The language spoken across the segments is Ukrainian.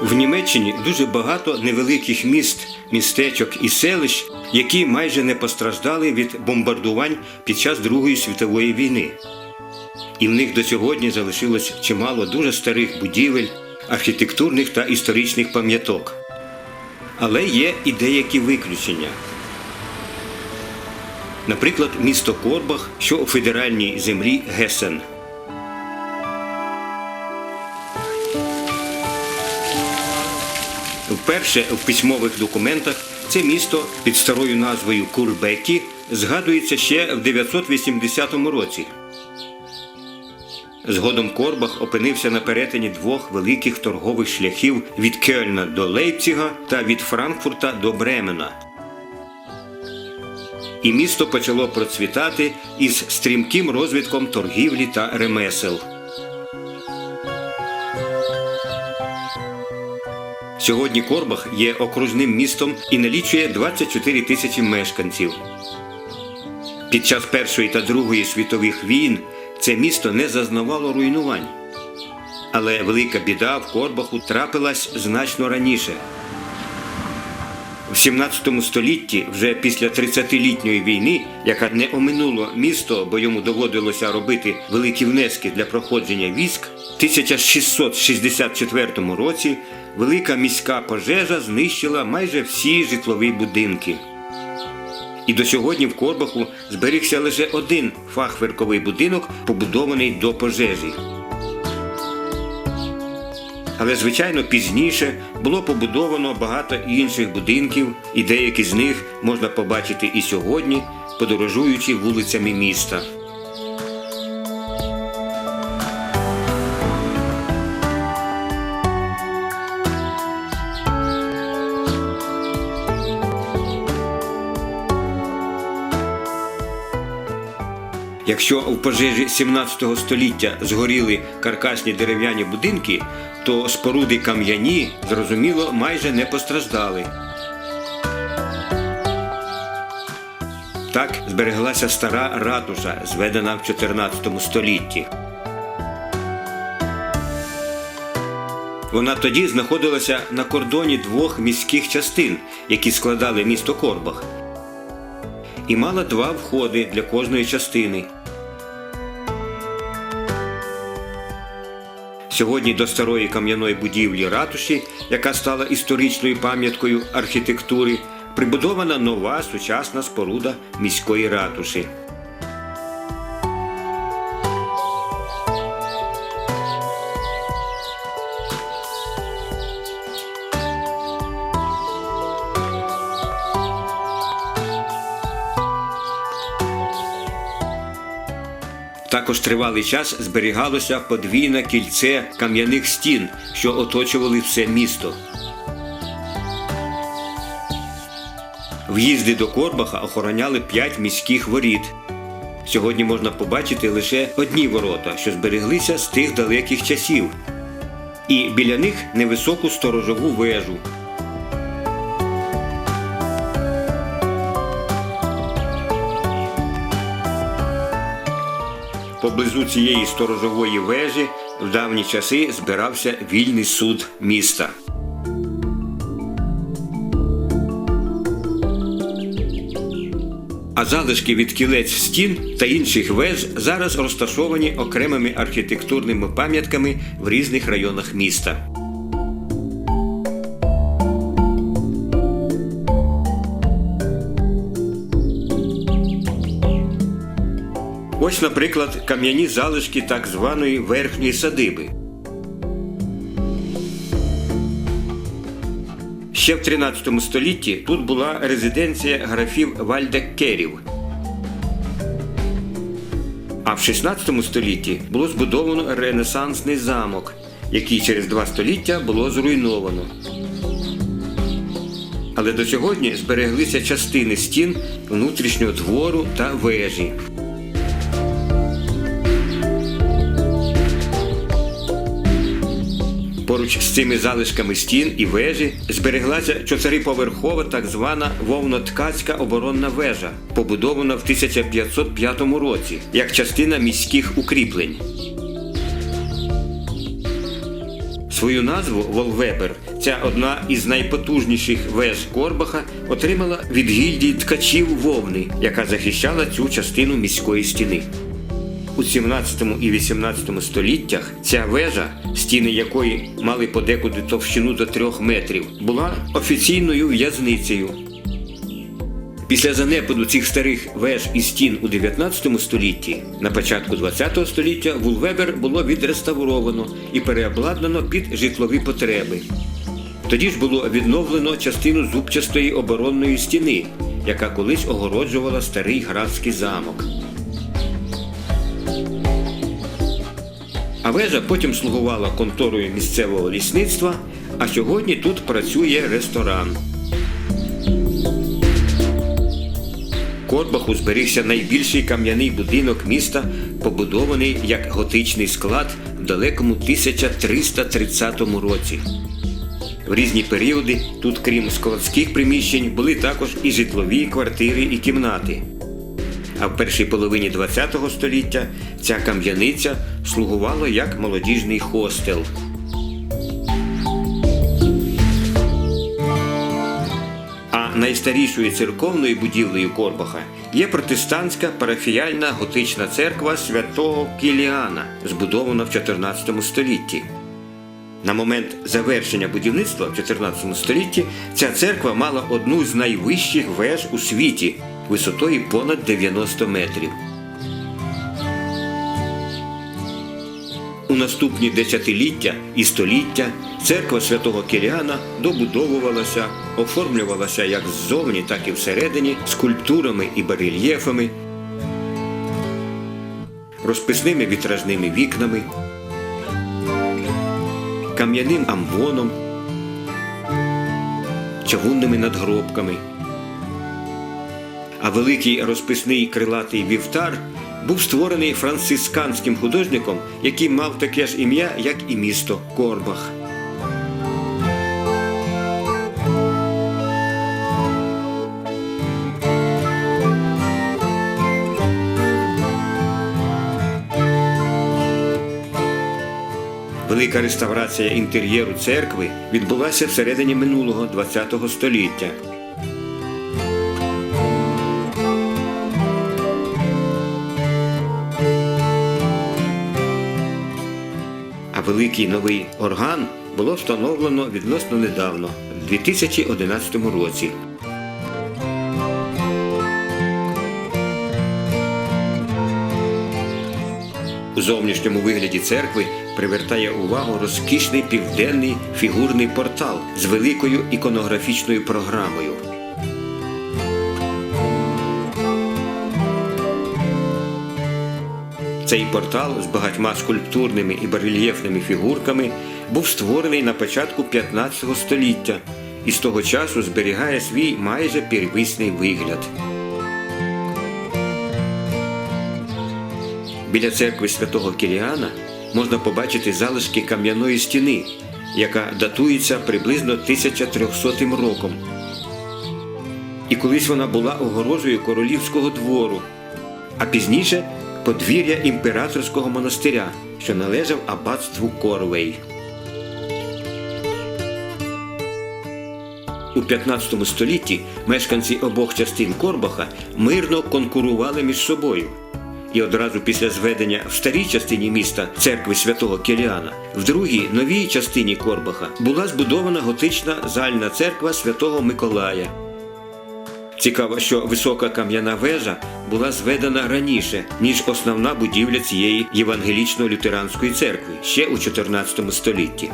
В Німеччині дуже багато невеликих міст, містечок і селищ, які майже не постраждали від бомбардувань під час Другої світової війни. І в них до сьогодні залишилось чимало дуже старих будівель, архітектурних та історичних пам'яток. Але є і деякі виключення. Наприклад, місто Корбах, що у федеральній землі Гесен. Вперше в письмових документах це місто під старою назвою Курбекі згадується ще в 980 році. Згодом Корбах опинився на перетині двох великих торгових шляхів від Кельна до Лейпціга та від Франкфурта до Бремена. І місто почало процвітати із стрімким розвитком торгівлі та ремесел. Сьогодні Корбах є окружним містом і налічує 24 тисячі мешканців. Під час Першої та Другої світових війн це місто не зазнавало руйнувань. Але велика біда в Корбаху трапилась значно раніше. В 17 столітті, вже після 30-літньої війни, яка не оминуло місто, бо йому доводилося робити великі внески для проходження військ, в 1664 році велика міська пожежа знищила майже всі житлові будинки. І до сьогодні в Корбаху зберігся лише один фахверковий будинок, побудований до пожежі. Але, звичайно, пізніше було побудовано багато інших будинків, і деякі з них можна побачити і сьогодні, подорожуючи вулицями міста. Якщо в пожежі 17 століття згоріли каркасні дерев'яні будинки, то споруди кам'яні, зрозуміло, майже не постраждали. Так збереглася стара ратуша, зведена в 14 столітті. Вона тоді знаходилася на кордоні двох міських частин, які складали місто Корбах, і мала два входи для кожної частини. Сьогодні до старої кам'яної будівлі ратуші, яка стала історичною пам'яткою архітектури, прибудована нова сучасна споруда міської ратуші. Також тривалий час зберігалося подвійне кільце кам'яних стін, що оточували все місто. В'їзди до Корбаха охороняли п'ять міських воріт. Сьогодні можна побачити лише одні ворота, що збереглися з тих далеких часів, і біля них невисоку сторожову вежу. Поблизу цієї сторожової вежі в давні часи збирався вільний суд міста. А залишки від кілець стін та інших веж зараз розташовані окремими архітектурними пам'ятками в різних районах міста. Ось, наприклад, кам'яні залишки так званої верхньої садиби. Ще в 13 столітті тут була резиденція графів Вальдеккерів. А в 16 столітті було збудовано ренесансний замок, який через два століття було зруйновано. Але до сьогодні збереглися частини стін внутрішнього двору та вежі. Поруч з цими залишками стін і вежі збереглася чотириповерхова так звана вовноткацька оборонна вежа, побудована в 1505 році як частина міських укріплень. Свою назву Волвебер Ця одна із найпотужніших веж Корбаха отримала від гільдії ткачів вовни, яка захищала цю частину міської стіни. У 17 і 18 століттях ця вежа, стіни якої мали подекуди товщину до трьох метрів, була офіційною в'язницею. Після занепаду цих старих веж і стін у 19 столітті, на початку 20 століття Вулвебер було відреставровано і переобладнано під житлові потреби. Тоді ж було відновлено частину зубчастої оборонної стіни, яка колись огороджувала старий графський замок. А вежа потім слугувала конторою місцевого лісництва, а сьогодні тут працює ресторан. Корбаху зберігся найбільший кам'яний будинок міста, побудований як готичний склад в далекому 1330 році. В різні періоди тут, крім складських приміщень, були також і житлові квартири і кімнати. А в першій половині ХХ століття ця кам'яниця слугувала як молодіжний хостел. А найстарішою церковною будівлею Корбаха є протестантська парафіяльна готична церква святого Кіліана, збудована в 14 столітті. На момент завершення будівництва в 14 столітті ця церква мала одну з найвищих веж у світі висотою понад 90 метрів. У наступні десятиліття і століття церква святого Кіліана добудовувалася, оформлювалася як ззовні, так і всередині скульптурами і барельєфами, розписними вітражними вікнами, кам'яним амвоном, чавунними надгробками. А великий розписний крилатий вівтар був створений францисканським художником, який мав таке ж ім'я, як і місто Корбах. Велика реставрація інтер'єру церкви відбулася всередині минулого ХХ століття. Великий новий орган було встановлено відносно недавно, в 2011 році. У зовнішньому вигляді церкви привертає увагу розкішний південний фігурний портал з великою іконографічною програмою. Цей портал з багатьма скульптурними і барельєфними фігурками був створений на початку 15 століття і з того часу зберігає свій майже первісний вигляд. Біля церкви святого Кіліана можна побачити залишки кам'яної стіни, яка датується приблизно 1300 роком. І колись вона була огорожею королівського двору, а пізніше подвір'я імператорського монастиря, що належав аббатству Корвей. У 15 столітті мешканці обох частин Корбаха мирно конкурували між собою. І одразу після зведення в старій частині міста церкви святого Келіана, в другій новій частині Корбаха була збудована готична зальна церква святого Миколая. Цікаво, що висока кам'яна вежа була зведена раніше, ніж основна будівля цієї євангелічно-лютеранської церкви ще у 14 столітті.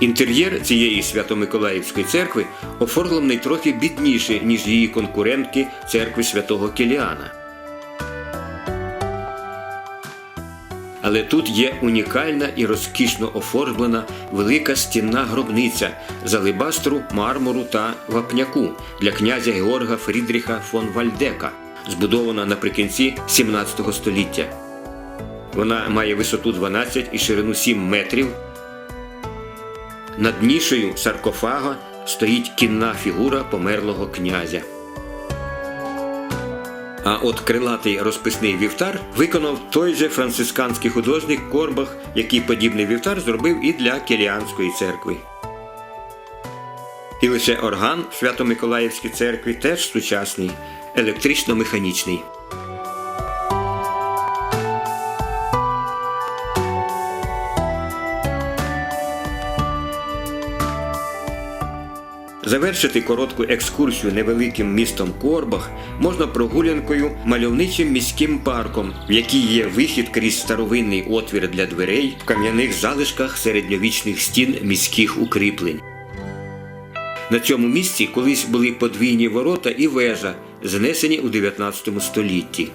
Інтер'єр цієї Свято-Миколаївської церкви оформлений трохи бідніше, ніж її конкурентки церкви святого Кіліана. Але тут є унікальна і розкішно оформлена велика стінна гробниця з алебастру, мармуру та вапняку для князя Георга Фрідріха фон Вальдека, збудована наприкінці 17 століття. Вона має висоту 12 і ширину 7 метрів. Над нішею саркофага стоїть кінна фігура померлого князя. А от крилатий розписний вівтар виконав той же францисканський художник Корбах, який подібний вівтар зробив і для Кіліанської церкви. І лише орган в Свято-Миколаївській церкві теж сучасний, електрично-механічний. Завершити коротку екскурсію невеликим містом Корбах можна прогулянкою мальовничим міським парком, в якій є вихід крізь старовинний отвір для дверей в кам'яних залишках середньовічних стін міських укріплень. На цьому місці колись були подвійні ворота і вежа, знесені у 19 столітті.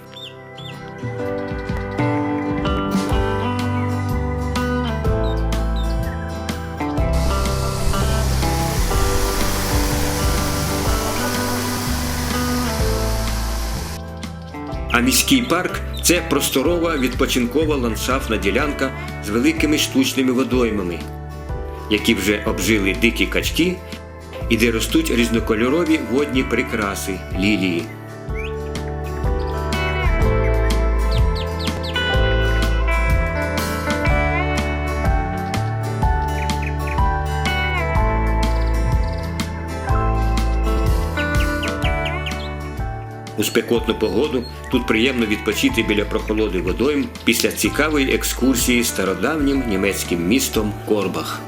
Міський парк це просторова відпочинкова ландшафтна ділянка з великими штучними водоймами, які вже обжили дикі качки і де ростуть різнокольорові водні прикраси лілії. У спекотну погоду тут приємно відпочити біля прохолоди водойм після цікавої екскурсії стародавнім німецьким містом Корбах.